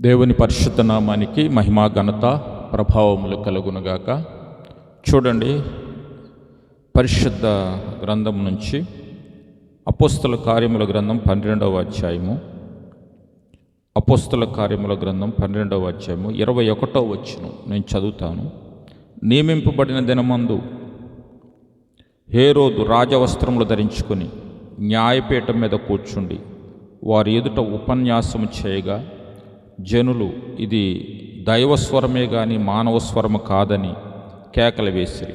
దేవుని పరిశుద్ధ నామానికి మహిమా ఘనత ప్రభావములు కలుగునుగాక. చూడండి పరిశుద్ధ గ్రంథం నుంచి అపోస్తల కార్యముల గ్రంథం పన్నెండవ అధ్యాయము. అపోస్తల కార్యముల గ్రంథం పన్నెండవ అధ్యాయము ఇరవై ఒకటో వచ్చును నేను చదువుతాను. నియమింపబడిన దినమందు హేరోదు రాజవస్త్రములు ధరించుకొని న్యాయపీఠం మీద కూర్చుండి వారి ఎదుట ఉపన్యాసము చేయగా జనులు ఇది దైవస్వరమే గాని మానవస్వరము కాదని కేకలు వేసిరి.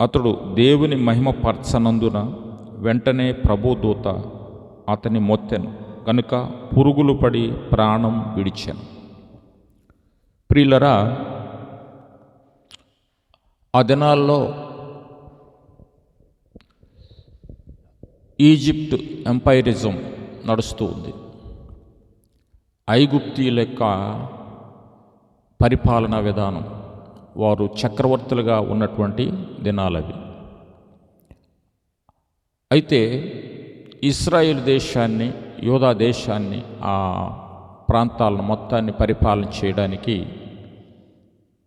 అతడు దేవుని మహిమ పరచనందున వెంటనే ప్రభుదూత అతని మొత్తెను కనుక పురుగులు పడి ప్రాణం విడిచాను. ప్రియులరా ఆ దినాల్లో ఈజిప్ట్ ఎంపైరిజం నడుస్తూ ఉంది. ఐగుప్తీయుల యొక్క పరిపాలనా విధానం వారు చక్రవర్తులుగా ఉన్నటువంటి దినాలవి అయితే ఇస్రాయేల్ దేశాన్ని యోధా దేశాన్ని ఆ ప్రాంతాలను మొత్తాన్ని పరిపాలన చేయడానికి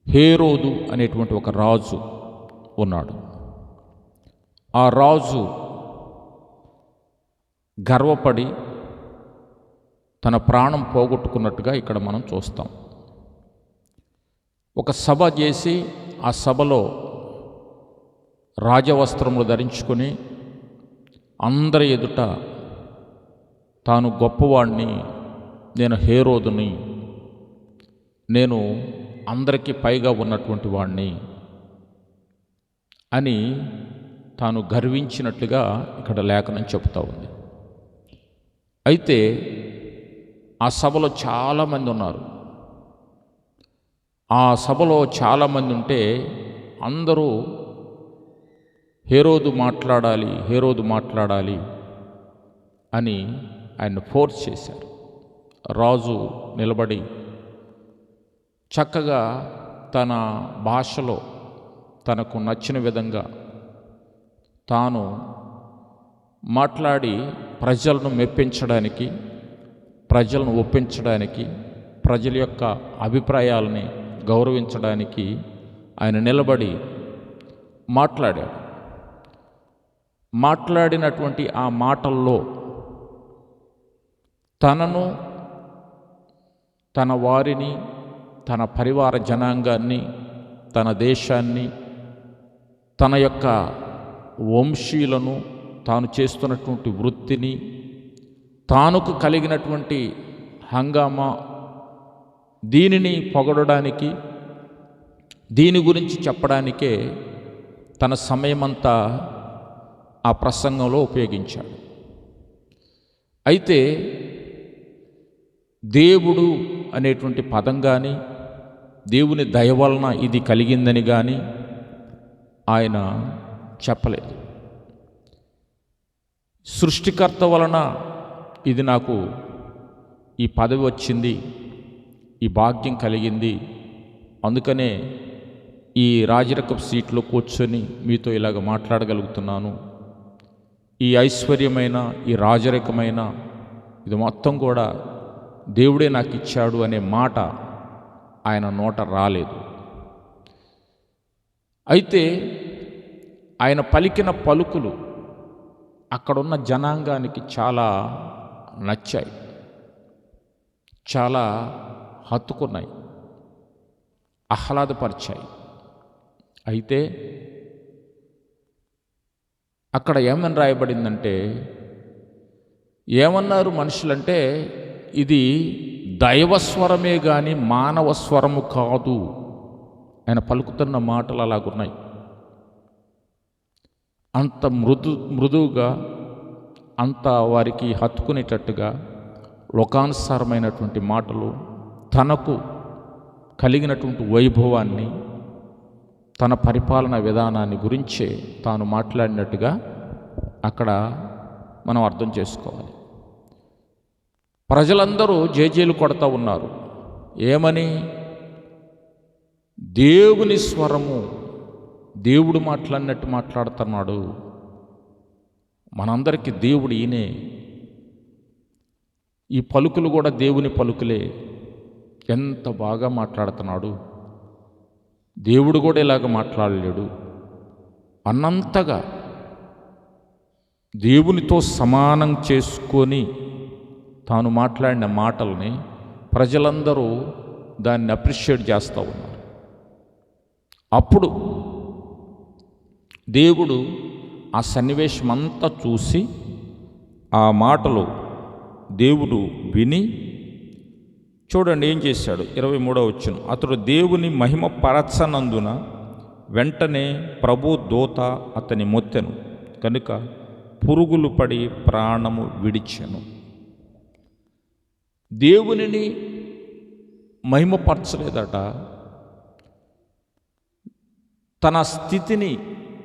హేరోదు అనేటువంటి ఒక రాజు ఉన్నాడు. ఆ రాజు గర్వపడి తన ప్రాణం పోగొట్టుకున్నట్టుగా ఇక్కడ మనం చూస్తాం. ఒక సభ చేసి ఆ సభలో రాజవస్త్రములు ధరించుకొని అందరి ఎదుట తాను గొప్పవాణ్ణి నేను హేరోదుని నేను అందరికీ పైగా ఉన్నటువంటి వాణ్ణి అని తాను గర్వించినట్లుగా ఇక్కడ లేఖనం చెబుతూ ఉంది. అయితే ఆ సభలో చాలామంది ఉన్నారు. ఆ సభలో చాలామంది ఉంటే అందరూ హేరోదు మాట్లాడాలి హేరోదు మాట్లాడాలి అని ఆయన ఫోర్స్ చేశారు. రాజు నిలబడి చక్కగా తన భాషలో తనకు నచ్చిన విధంగా తాను మాట్లాడి ప్రజలను మెప్పించడానికి ప్రజలను ఒప్పించడానికి ప్రజల యొక్క అభిప్రాయాలని గౌరవించడానికి ఆయన నిలబడి మాట్లాడాడు. మాట్లాడినటువంటి ఆ మాటల్లో తనను తన వారిని తన పరివార జనాంగాన్ని తన దేశాన్ని తన యొక్క వంశీయులను తాను చేస్తున్నటువంటి వృత్తిని తానుకు కలిగినటువంటి హంగామా దీనిని పొగడడానికి దీని గురించి చెప్పడానికే తన సమయమంతా ఆ ప్రసంగంలో ఉపయోగించాడు. అయితే దేవుడు అనేటువంటి పదం కానీ దేవుని దయ వలన ఇది కలిగిందని కానీ ఆయన చెప్పలేదు. సృష్టికర్త వలన ఇది నాకు ఈ పదవి వచ్చింది ఈ భాగ్యం కలిగింది. అందుకనే ఈ రాజరకపు సీట్లో కూర్చొని మీతో ఇలాగ మాట్లాడగలుగుతున్నాను. ఈ ఐశ్వర్యమైన ఈ రాజరికమైన ఇది మొత్తం కూడా దేవుడే నాకు ఇచ్చాడు అనే మాట ఆయన నోట రాలేదు. అయితే ఆయన పలికిన పలుకులు అక్కడున్న జనాంగానికి చాలా నచ్చాయి. చాలా హత్తుకున్నాయి. ఆహ్లాదపరిచాయి. అయితే అక్కడ ఏమని రాయబడిందంటే ఏమన్నారు మనుషులంటే ఇది దైవస్వరమే కానీ మానవ స్వరము కాదు ఆయన పలుకుతున్న మాటలు అలాగున్నాయి. అంత మృదు మృదువుగా అంతా వారికి హత్తుకునేటట్టుగా లోకానుసారమైనటువంటి మాటలు తనకు కలిగినటువంటి వైభవాన్ని తన పరిపాలన విధానాన్ని గురించే తాను మాట్లాడినట్టుగా అక్కడ మనం అర్థం చేసుకోవాలి. ప్రజలందరూ జేజేలు కొడతా ఉన్నారు. ఏమని? దేవుని స్వరము దేవుడు మాట్లాడినట్టు మాట్లాడుతున్నాడు. మనందరికీ దేవుడు ఈయనే. ఈ పలుకులు కూడా దేవుని పలుకులే. ఎంత బాగా మాట్లాడుతున్నాడు. దేవుడు కూడా ఇలాగ మాట్లాడలేడు. అన్నంతగా దేవునితో సమానం చేసుకొని తాను మాట్లాడిన మాటల్ని ప్రజలందరూ దాన్ని అప్రిషియేట్ చేస్తూ ఉన్నారు. అప్పుడు దేవుడు ఆ సన్నివేశం అంతా చూసి ఆ మాటలు దేవుడు విని చూడండి ఏం చేశాడు? ఇరవై మూడో వచ్చిన. అతడు దేవుని మహిమ పరచనందున వెంటనే ప్రభు దూత అతని మొత్తెను కనుక పురుగులు పడి ప్రాణము విడిచెను. దేవునిని మహిమపరచలేదట. తన స్థితిని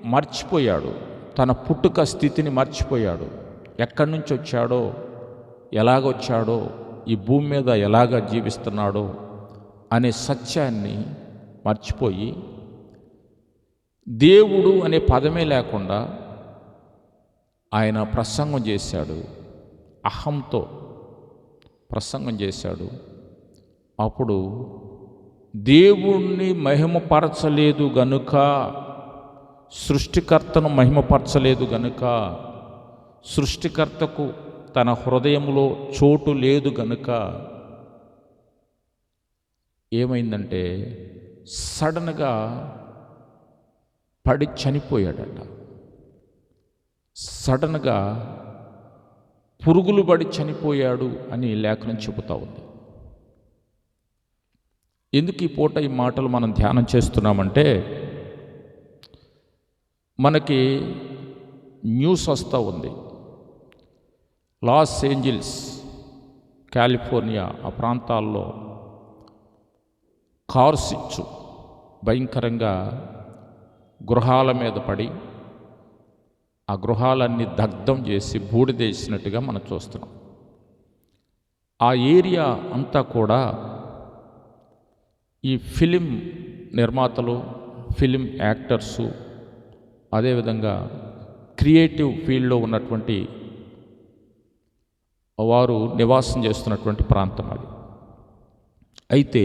మర్చిపోయాడు. తన పుట్టుక స్థితిని మర్చిపోయాడు. ఎక్కడి నుంచి వచ్చాడో ఎలాగొచ్చాడో ఈ భూమి మీద ఎలాగ జీవిస్తున్నాడో అనే సత్యాన్ని మర్చిపోయి దేవుడు అనే పదమే లేకుండా ఆయన ప్రసంగం చేశాడు. అహంతో ప్రసంగం చేశాడు. అప్పుడు దేవుణ్ణి మహిమపరచలేదు గనుక సృష్టికర్తను మహిమపరచలేదు గనుక సృష్టికర్తకు తన హృదయంలో చోటు లేదు గనుక ఏమైందంటే సడన్గా పడి చనిపోయాడట. సడన్గా పురుగులు పడి చనిపోయాడు అని లేఖనం చెబుతా ఉంది. ఎందుకు ఈ పూట ఈ మాటలు మనం ధ్యానం చేస్తున్నామంటే మనకి న్యూస్ వస్తూ ఉంది. లాస్ ఏంజిల్స్ కాలిఫోర్నియా ఆ ప్రాంతాల్లో కార్స్ ఇచ్చు. భయంకరంగా గృహాల మీద పడి ఆ గృహాలన్నీ దగ్ధం చేసి బూడిదేసినట్టుగా మనం చూస్తున్నాం. ఆ ఏరియా అంతా కూడా ఈ ఫిలిం నిర్మాతలు ఫిలిం యాక్టర్సు అదేవిధంగా క్రియేటివ్ ఫీల్డ్లో ఉన్నటువంటి వారు నివాసం చేస్తున్నటువంటి ప్రాంతం అది. అయితే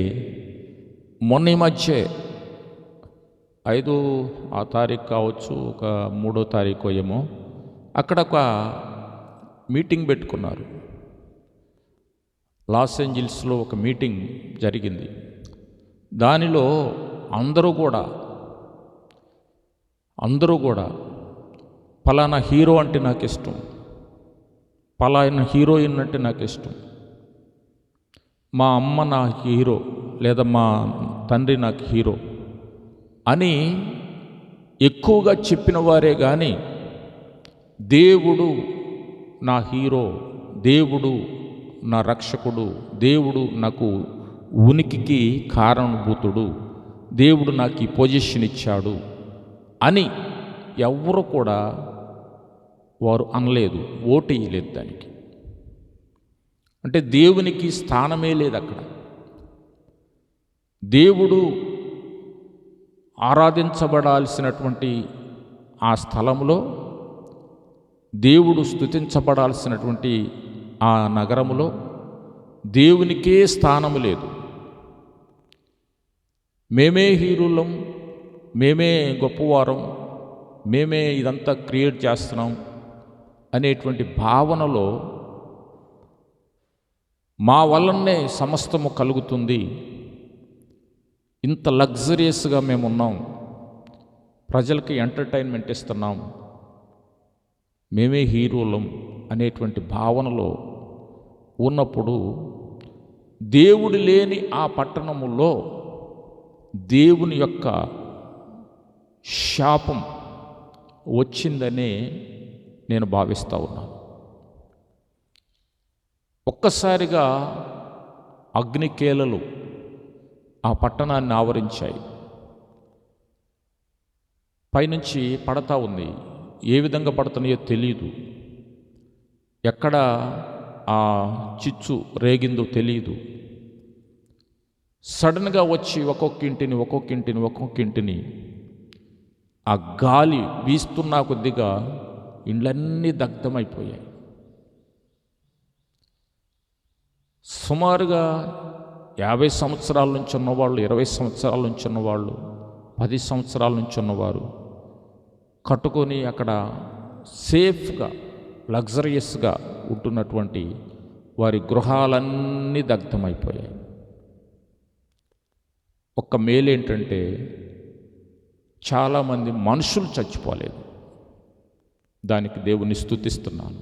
మొన్న ఈ మధ్య ఐదు ఆ తారీఖు కావచ్చు ఒక మూడో తారీఖు ఏమో అక్కడ ఒక మీటింగ్ పెట్టుకున్నారు. లాస్ ఏంజిల్స్లో ఒక మీటింగ్ జరిగింది. దానిలో అందరూ కూడా అందరూ కూడా పలానా హీరో అంటే నాకు ఇష్టం పలానా హీరోయిన్ అంటే నాకు ఇష్టం మా అమ్మ నా హీరో లేదా మా తండ్రి నాకు హీరో అని ఎక్కువగా చెప్పిన వారే కానీ దేవుడు నా హీరో దేవుడు నా రక్షకుడు దేవుడు నాకు ఉనికికి కారణభూతుడు దేవుడు నాకు ఈ పొజిషన్ ఇచ్చాడు అని ఎవ్వరు కూడా వారు అనలేదు ఓటు వేయలేదు దానికి. అంటే దేవునికి స్థానమే లేదు అక్కడ. దేవుడు ఆరాధించబడాల్సినటువంటి ఆ స్థలంలో దేవుడు స్థుతించబడాల్సినటువంటి ఆ నగరములో దేవునికే స్థానము లేదు. మేమే హీరోలం మేమే గొప్పవారం మేమే ఇదంతా క్రియేట్ చేస్తున్నాం అనేటువంటి భావనలో మా వల్లనే సమస్తము కలుగుతుంది. ఇంత లగ్జరియస్గా మేము ఉన్నాం ప్రజలకి ఎంటర్టైన్మెంట్ ఇస్తున్నాం. మేమే హీరోలం అనేటువంటి భావనలో ఉన్నప్పుడు దేవుడు లేని ఆ పట్టణములో దేవుని యొక్క శాపం వచ్చిందనే నేను భావిస్తూ ఉన్నాను. ఒక్కసారిగా అగ్నికేలలు ఆ పట్టణాన్ని ఆవరించాయి. పైనుంచి పడతా ఉంది. ఏ విధంగా పడుతున్నాయో తెలియదు ఎక్కడ ఆ చిచ్చు రేగిందో తెలియదు సడన్గా వచ్చి ఒక్కొక్క ఇంటిని ఒక్కొక్క ఇంటిని ఒక్కొక్క ఇంటిని ఆ గాలి వీస్తున్న కొద్దిగా ఇండ్లన్నీ దగ్ధమైపోయాయి. సుమారుగా యాభై సంవత్సరాల నుంచి ఉన్నవాళ్ళు ఇరవై సంవత్సరాల నుంచి ఉన్నవాళ్ళు పది సంవత్సరాల నుంచి ఉన్నవారు కట్టుకొని అక్కడ సేఫ్గా లగ్జరియస్గా ఉంటున్నటువంటి వారి గృహాలన్నీ దగ్ధమైపోయాయి. ఒక్క మేలేంటంటే చాలామంది మనుషులు చచ్చిపోలేదు. దానికి దేవుని స్థుతిస్తున్నాను.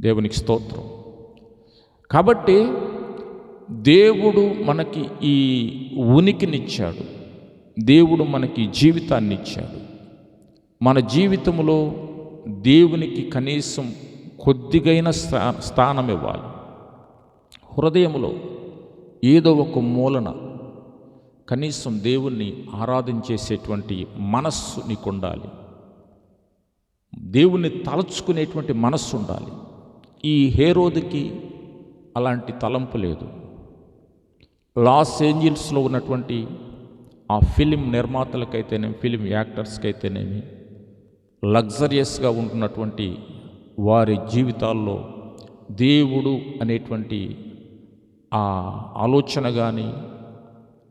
దేవునికి స్తోత్రం. కాబట్టి దేవుడు మనకి ఈ ఉనికినిచ్చాడు. దేవుడు మనకి జీవితాన్ని ఇచ్చాడు మన జీవితంలో దేవునికి కనీసం కొద్దిగైన స్థా స్థానం ఇవ్వాలి హృదయంలో ఏదో ఒక మూలన కనీసం దేవుణ్ణి ఆరాధించేసేటువంటి మనస్సు నీకు ఉండాలి దేవుణ్ణి తలచుకునేటువంటి మనస్సు ఉండాలి. ఈ హేరోదికి అలాంటి తలంపు లేదు. లాస్ ఏంజిల్స్లో ఉన్నటువంటి ఆ ఫిలిం నిర్మాతలకైతేనేమి ఫిలిం యాక్టర్స్కి అయితేనేమి లగ్జరియస్గా ఉంటున్నటువంటి వారి జీవితాల్లో దేవుడు అనేటువంటి ఆ ఆలోచన కానీ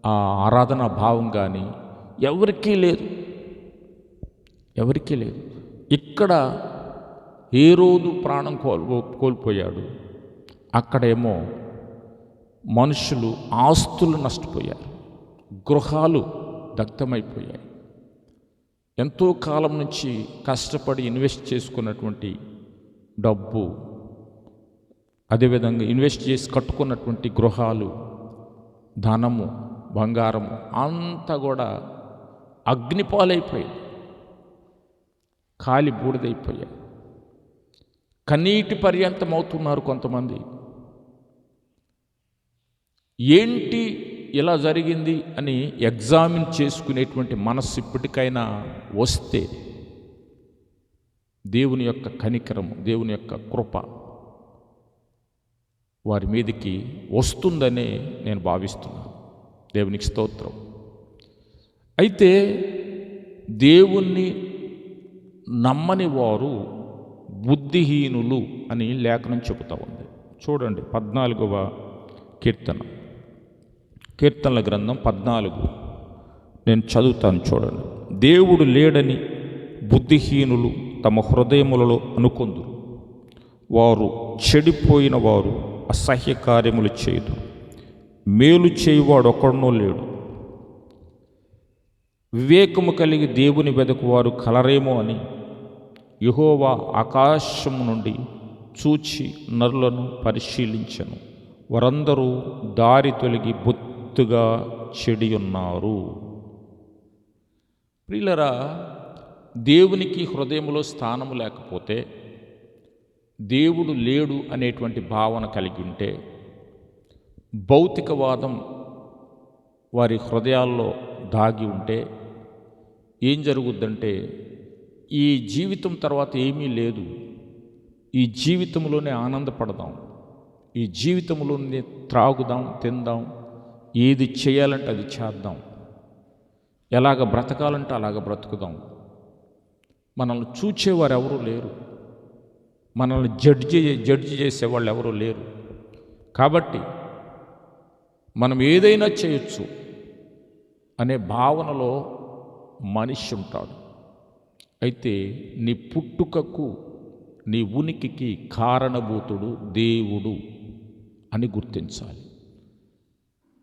ఆ ఆరాధన భావం కానీ ఎవరికీ లేదు. ఎవరికీ లేదు. ఇక్కడ ఏ రోజు ప్రాణం కోల్పో కోల్పోయాడు. అక్కడేమో మనుషులు ఆస్తులు నష్టపోయారు. గృహాలు దగ్ధమైపోయాయి. ఎంతో కాలం నుంచి కష్టపడి ఇన్వెస్ట్ చేసుకున్నటువంటి డబ్బు అదేవిధంగా ఇన్వెస్ట్ చేసి కట్టుకున్నటువంటి గృహాలు ధనము బంగారం అంతా కూడా అగ్నిపాలైపోయింది. కాలి బూడిదైపోయాయి కన్నీటి పర్యంతం అవుతున్నారు కొంతమంది. ఏంటి ఇలా జరిగింది అని ఎగ్జామిన్ చేసుకునేటువంటి మనస్సు ఇప్పటికైనా వస్తే దేవుని యొక్క కనికరము దేవుని యొక్క కృప వారి మీదకి వస్తుందనే నేను భావిస్తున్నాను. దేవునికి స్తోత్రం. అయితే దేవుణ్ణి నమ్మని వారు బుద్ధిహీనులు అని లేఖనం చెబుతా ఉంది. చూడండి పద్నాలుగవ కీర్తన. కీర్తనల గ్రంథం పద్నాలుగు. నేను చదువుతాను చూడండి. దేవుడు లేడని బుద్ధిహీనులు తమ హృదయములలో అనుకొందురు. వారు చెడిపోయిన వారు అసహ్య కార్యములు చేయదు మేలు చేయువాడు ఒక్కడనో లేడు. వివేకము కలిగి దేవుని వెదకువారు కలరేమో అని యహోవా ఆకాశము నుండి చూచి నరులను పరిశీలించను. వారందరూ దారి తొలగి బొత్తుగా చెడి ఉన్నారు ప్రియులరా దేవునికి హృదయంలో స్థానము లేకపోతే దేవుడు లేడు అనేటువంటి భావన కలిగి ఉంటే భౌతికవాదం వారి హృదయాల్లో దాగి ఉంటే ఏం జరుగుద్దంటే ఈ జీవితం తర్వాత ఏమీ లేదు. ఈ జీవితంలోనే ఆనందపడదాం. ఈ జీవితంలోనే త్రాగుదాం తిందాం ఏది చేయాలంటే అది చేద్దాం. ఎలాగ బ్రతకాలంటే అలాగ బ్రతుకుదాం. మనల్ని చూచేవారు ఎవరూ లేరు. మనల్ని జడ్జి జడ్జి చేసేవాళ్ళు ఎవరూ లేరు. కాబట్టి మనం ఏదైనా చేయొచ్చు అనే భావనలో మనిషి ఉంటాడు. అయితే నీ పుట్టుకకు నీ ఉనికికి కారణభూతుడు దేవుడు అని గుర్తించాలి.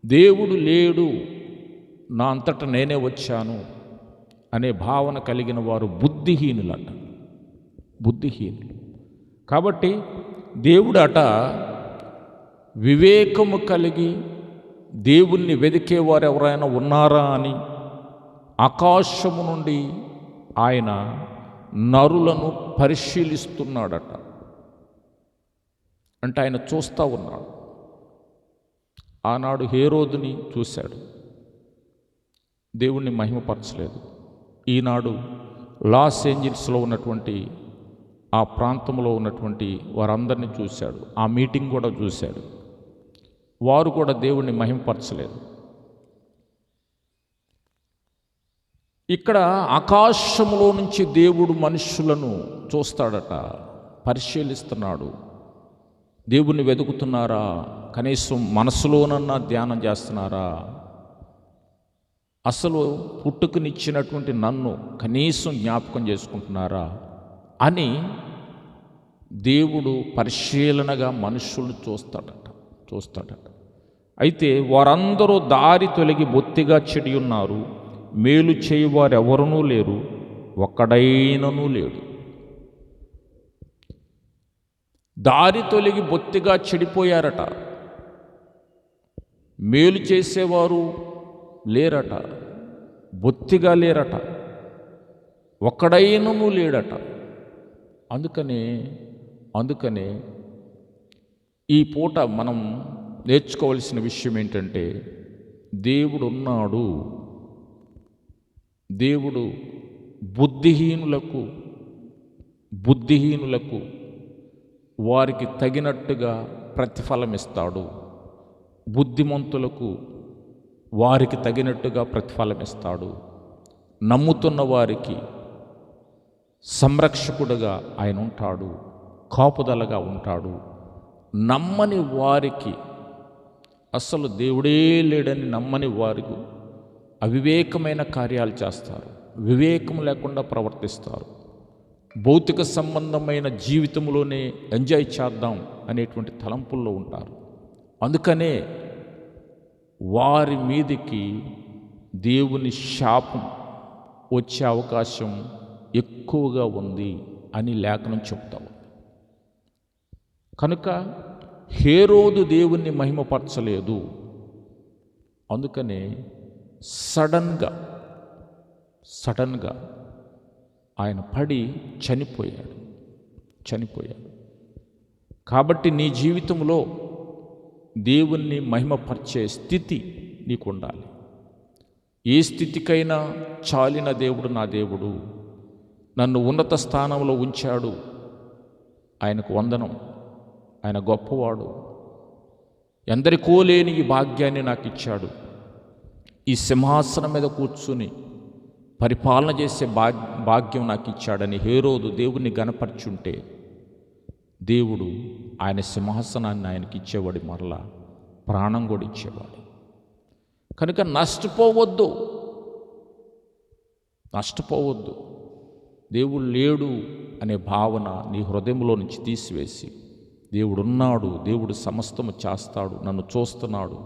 దేవుడు లేడు నా అంతట నేనే వచ్చాను అనే భావన కలిగిన వారు బుద్ధిహీనులట. బుద్ధిహీనులు. కాబట్టి దేవుడు అట వివేకము కలిగి దేవుణ్ణి వెదికేవారు ఎవరైనా ఉన్నారా అని ఆకాశము నుండి ఆయన నరులను పరిశీలిస్తున్నాడట. అంటే ఆయన చూస్తూ ఉన్నాడు. ఆనాడు హేరోదుని చూశాడు. దేవుణ్ణి మహిమపరచలేదు. ఈనాడు లాస్ ఏంజిల్స్లో ఉన్నటువంటి ఆ ప్రాంతంలో ఉన్నటువంటి వారందరినీ చూశాడు. ఆ మీటింగ్ కూడా చూశాడు. వారు కూడా దేవుణ్ణి మహింపరచలేదు. ఇక్కడ ఆకాశంలో నుంచి దేవుడు మనుషులను చూస్తాడట పరిశీలిస్తున్నాడు. దేవుణ్ణి వెతుకుతున్నారా? కనీసం మనసులోనన్నా ధ్యానం చేస్తున్నారా? అసలు పుట్టుకునిచ్చినటువంటి నన్ను కనీసం జ్ఞాపకం చేసుకుంటున్నారా? అని దేవుడు పరిశీలనగా మనుషులను చూస్తాడట చూస్తాడట. అయితే వారందరూ దారి తొలగి బొత్తిగా చెడి ఉన్నారు మేలు చేయవారు లేరు ఒక్కడైనను లేడు. దారి తొలగి బొత్తిగా చెడిపోయారట. మేలు చేసేవారు లేరట బొత్తిగా లేరట ఒక్కడైనను లేడట. అందుకనే అందుకనే ఈ పూట మనం నేర్చుకోవలసిన విషయం ఏంటంటే దేవుడు ఉన్నాడు దేవుడు బుద్ధిహీనులకు బుద్ధిహీనులకు వారికి తగినట్టుగా ప్రతిఫలం ఇస్తాడు బుద్ధిమంతులకు వారికి తగినట్టుగా ప్రతిఫలం ఇస్తాడు నమ్ముతున్న వారికి సంరక్షకుడుగా ఆయన ఉంటాడు. కాపుదలగా ఉంటాడు. నమ్మని వారికి అసలు దేవుడే లేడని నమ్మని వారికి అవివేకమైన కార్యాలు చేస్తారు. వివేకం లేకుండా ప్రవర్తిస్తారు. భౌతిక సంబంధమైన జీవితంలోనే ఎంజాయ్ చేద్దాం అనేటువంటి తలంపుల్లో ఉంటారు. అందుకనే వారి మీదికి దేవుని శాపం వచ్చే అవకాశం ఎక్కువగా ఉంది అని లేఖనం చెప్తావు. కనుక హేరోదు దేవుణ్ణి మహిమపరచలేదు. అందుకనే సడన్గా సడన్గా ఆయన పడి చనిపోయాడు చనిపోయాడు. కాబట్టి నీ జీవితంలో దేవుణ్ణి మహిమపరిచే స్థితి నీకు ఉండాలి ఏ స్థితికైనా చాలిన దేవుడు నా దేవుడు. నన్ను ఉన్నత స్థానంలో ఉంచాడు. ఆయనకు వందనం. ఆయన గొప్పవాడు. ఎందరికో లేని ఈ భాగ్యాన్ని నాకు ఇచ్చాడు. ఈ సింహాసనం మీద కూర్చుని పరిపాలన చేసే భాగ్ భాగ్యం నాకు ఇచ్చాడని హేరోదు దేవుణ్ణి గనపరుచుంటే దేవుడు ఆయన సింహాసనాన్ని ఆయనకి ఇచ్చేవాడు మరలా ప్రాణం కూడా ఇచ్చేవాడు. కనుక నష్టపోవద్దు. నష్టపోవద్దు. దేవుడు లేడు అనే భావన నీ హృదయంలో నుంచి తీసివేసి దేవుడున్నాడు దేవుడు సమస్తము చేస్తాడు నన్ను చూస్తున్నాడు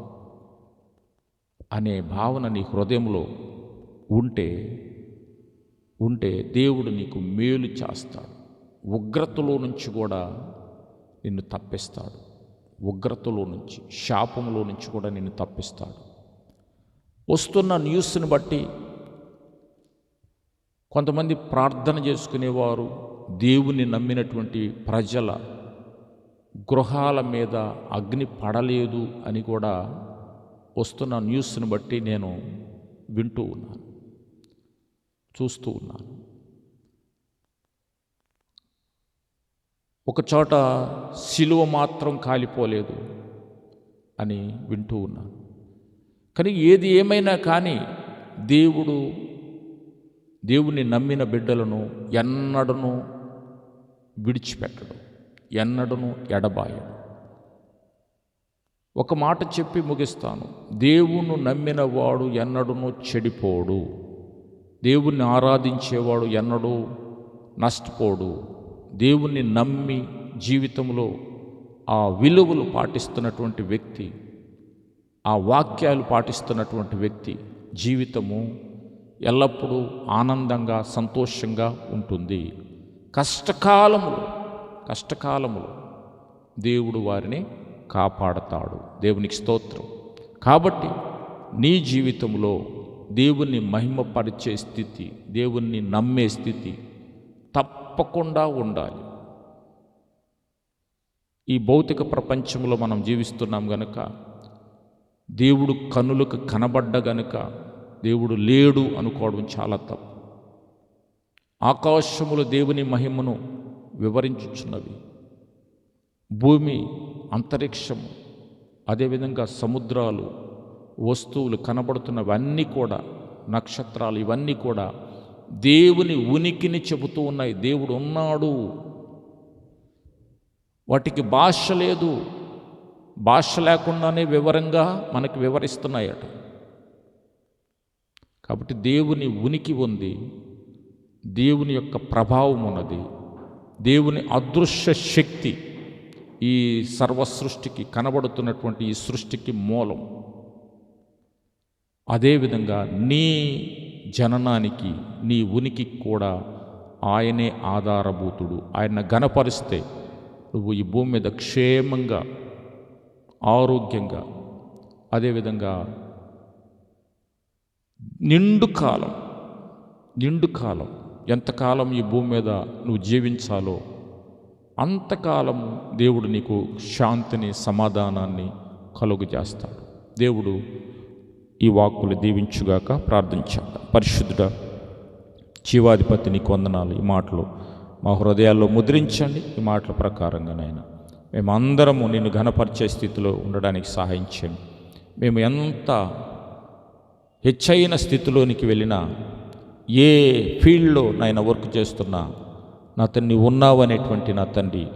అనే భావన నీ హృదయంలో ఉంటే ఉంటే దేవుడు నీకు మేలు చేస్తాడు. ఉగ్రతలో నుంచి కూడా నిన్ను తప్పిస్తాడు. ఉగ్రతలో నుంచి శాపంలో నుంచి కూడా నిన్ను తప్పిస్తాడు. వస్తున్న న్యూస్ని బట్టి కొంతమంది ప్రార్థన చేసుకునేవారు దేవుని నమ్మినటువంటి ప్రజల గృహాల మీద అగ్ని పడలేదు అని కూడా వస్తున్న న్యూస్ని బట్టి నేను వింటూ ఉన్నాను చూస్తూ ఉన్నాను. ఒక చోట సిలువ మాత్రం కాలిపోలేదు అని వింటూ ఉన్నాను. కానీ ఏది ఏమైనా కానీ దేవుడు దేవుణ్ణి నమ్మిన బిడ్డలను ఎన్నడను విడిచిపెట్టడు. ఎన్నడను ఎడబాయడు ఒక మాట చెప్పి ముగిస్తాను. దేవుణ్ణి నమ్మిన వాడు ఎన్నడను చెడిపోడు. దేవుణ్ణి ఆరాధించేవాడు ఎన్నడూ నష్టపోడు. దేవుణ్ణి నమ్మి జీవితంలో ఆ విలువలు పాటిస్తున్నటువంటి వ్యక్తి ఆ వాక్యాలు పాటిస్తున్నటువంటి వ్యక్తి జీవితము ఎల్లప్పుడూ ఆనందంగా సంతోషంగా ఉంటుంది. కష్టకాలములో కష్టకాలములో దేవుడు వారిని కాపాడతాడు. దేవునికి స్తోత్రం. కాబట్టి నీ జీవితంలో దేవుణ్ణి మహిమపరిచే స్థితి దేవుణ్ణి నమ్మే స్థితి తప్పకుండా ఉండాలి. ఈ భౌతిక ప్రపంచంలో మనం జీవిస్తున్నాం గనుక దేవుడు కనులకు కనబడ్డ గనుక దేవుడు లేడు అనుకోవడం చాలా తప్పు. ఆకాశములు దేవుని మహిమను వివరించుచున్నవి. భూమి అంతరిక్షము అదేవిధంగా సముద్రాలు వస్తువులు కనబడుతున్నవన్నీ కూడా నక్షత్రాలు ఇవన్నీ కూడా దేవుని ఉనికిని చెబుతూ ఉన్నాయి. దేవుడు ఉన్నాడు. వాటికి భాష లేదు. భాష లేకుండానే వివరంగా మనకు వివరిస్తున్నాయట. కాబట్టి దేవుని ఉనికి ఉంది. దేవుని యొక్క ప్రభావం ఉన్నది. దేవుని అదృశ్య శక్తి ఈ సర్వసృష్టికి కనబడుతున్నటువంటి ఈ సృష్టికి మూలం. అదేవిధంగా నీ జననానికి నీ ఉనికి కూడా ఆయనే ఆధారభూతుడు. ఆయన గణపరిస్తే నువ్వు ఈ భూమి మీద క్షేమంగా ఆరోగ్యంగా అదేవిధంగా నిండు కాలం నిండు కాలం ఎంతకాలం ఈ భూమి మీద నువ్వు జీవించాలో అంతకాలం దేవుడు నీకు శాంతిని సమాధానాన్ని కలుగు చేస్తాడు. దేవుడు ఈ వాక్కులు దీవించుగాక ప్రార్థించాడు. పరిశుద్ధుడ జీవాధిపతి నీకు వందనాలు. ఈ మాటలు మా హృదయాల్లో ముద్రించండి. ఈ మాటల ప్రకారంగానైనా మేమందరము నిన్ను ఘనపరిచే స్థితిలో ఉండడానికి సహాయం చేయండి. మేము ఎంత హెచ్చైన స్థితిలోనికి వెళ్ళినా ఏ ఫీల్డ్లో నాయన వర్క్ చేస్తున్నా నా తండ్రి ఉన్నావనేటువంటి ఉన్నావు అనేటువంటి నా తండ్రి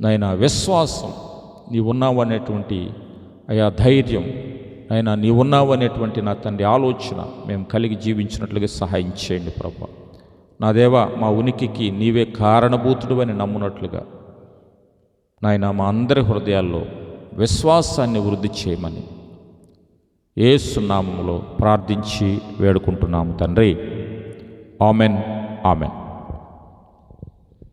నాయన విశ్వాసం నీవు ఉన్నావనేటువంటి అయా ధైర్యం నాయన నీవు ఉన్నావనేటువంటి నా తండ్రి ఆలోచన మేము కలిగి జీవించినట్లుగా సహాయం చేయండి ప్రభా. నా దేవ మా ఉనికికి నీవే కారణభూతుడు అని నమ్మునట్లుగా నాయన మా అందరి హృదయాల్లో విశ్వాసాన్ని వృద్ధి చేయమని ఏసునామంలో ప్రార్థించి వేడుకుంటున్నాము తండ్రి. Amen amen.